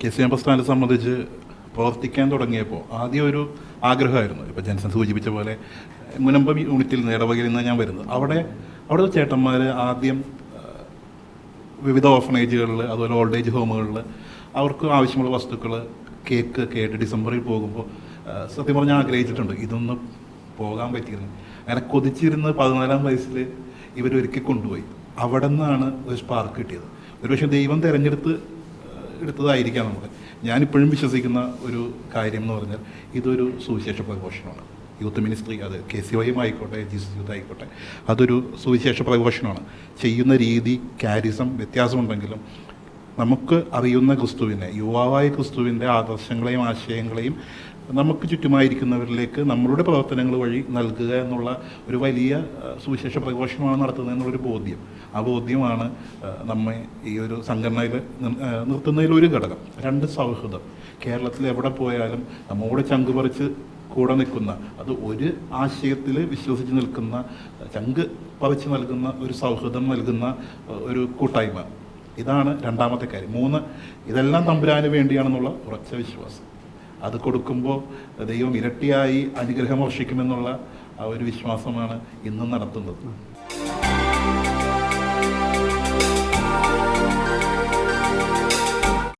K C M പ്രസ്ഥാനത്തെ സംബന്ധിച്ച് പ്രവർത്തിക്കാൻ തുടങ്ങിയപ്പോൾ ആദ്യം ഒരു ആഗ്രഹമായിരുന്നു. ഇപ്പോൾ ജൻസൺ സൂചിപ്പിച്ച പോലെ മുനമ്പം യൂണിറ്റിൽ നിന്ന് ഇടവകയിൽ നിന്ന് ഞാൻ വരുന്നത്. അവിടെ അവിടെ ചേട്ടന്മാർ ആദ്യം വിവിധ ഓർഫനേജുകളിൽ അതുപോലെ ഓൾഡ് ഏജ് ഹോമുകളിൽ അവർക്ക് ആവശ്യമുള്ള വസ്തുക്കൾ കേക്ക് കേട്ട് ഡിസംബറിൽ പോകുമ്പോൾ സത്യം പറഞ്ഞാൽ ആഗ്രഹിച്ചിട്ടുണ്ട്. ഇതൊന്ന് പോകാൻ പറ്റിയിരുന്നു. അങ്ങനെ കൊതിച്ചിരുന്ന് പതിനാലാം വയസ്സിൽ ഇവരൊരുക്കി കൊണ്ടുപോയി. അവിടെ നിന്നാണ് ഒരു സ്പാർക്ക് കിട്ടിയത്. ഒരുപക്ഷെ ദൈവം തിരഞ്ഞെടുത്ത് എടുത്തതായിരിക്കാം നമുക്ക്. ഞാനിപ്പോഴും വിശ്വസിക്കുന്ന ഒരു കാര്യം എന്ന് പറഞ്ഞാൽ ഇതൊരു സുവിശേഷ പ്രഘോഷണമാണ്. യൂത്ത് മിനിസ്ട്രി അത് കെ സി വൈയും ആയിക്കോട്ടെ ജി സി യൂത്ത് ആയിക്കോട്ടെ അതൊരു സുവിശേഷ പ്രഘോഷണമാണ്. ചെയ്യുന്ന രീതി കാരിസം വ്യത്യാസമുണ്ടെങ്കിലും നമുക്ക് അറിയുന്ന ക്രിസ്തുവിനെ യുവാവായ ക്രിസ്തുവിന്റെ ആദർശങ്ങളെയും ആശയങ്ങളെയും നമുക്ക് ചുറ്റുമായിരിക്കുന്നവരിലേക്ക് നമ്മളുടെ പ്രവർത്തനങ്ങൾ വഴി നൽകുക എന്നുള്ള ഒരു വലിയ സുവിശേഷ പ്രഘോഷമാണ് നടത്തുന്നത് എന്നുള്ളൊരു ബോധ്യം. ആ ബോധ്യമാണ് നമ്മെ ഈ ഒരു സംഘടനയിൽ നിർത്തുന്നതിലൊരു ഘടകം രണ്ട് സൗഹൃദം. കേരളത്തിൽ എവിടെ പോയാലും നമ്മോട് ചങ്ക് പറിച്ച് കൂടെ നിൽക്കുന്ന അത് ഒരു ആശയത്തിൽ വിശ്വസിച്ച് നിൽക്കുന്ന ചങ്ക് പറിച്ച് നൽകുന്ന ഒരു സൗഹൃദം നൽകുന്ന ഒരു കൂട്ടായ്മ. ഇതാണ് രണ്ടാമത്തെ കാര്യം. മൂന്ന് ഇതെല്ലാം തമ്പുരാന് വേണ്ടിയാണെന്നുള്ള ഉറച്ച വിശ്വാസം. അത് കൊടുക്കുമ്പോൾ ദൈവം ഇരട്ടിയായി അനുഗ്രഹം വർഷിക്കുമെന്നുള്ള ആ ഒരു വിശ്വാസമാണ് ഇന്നും നടത്തുന്നത്.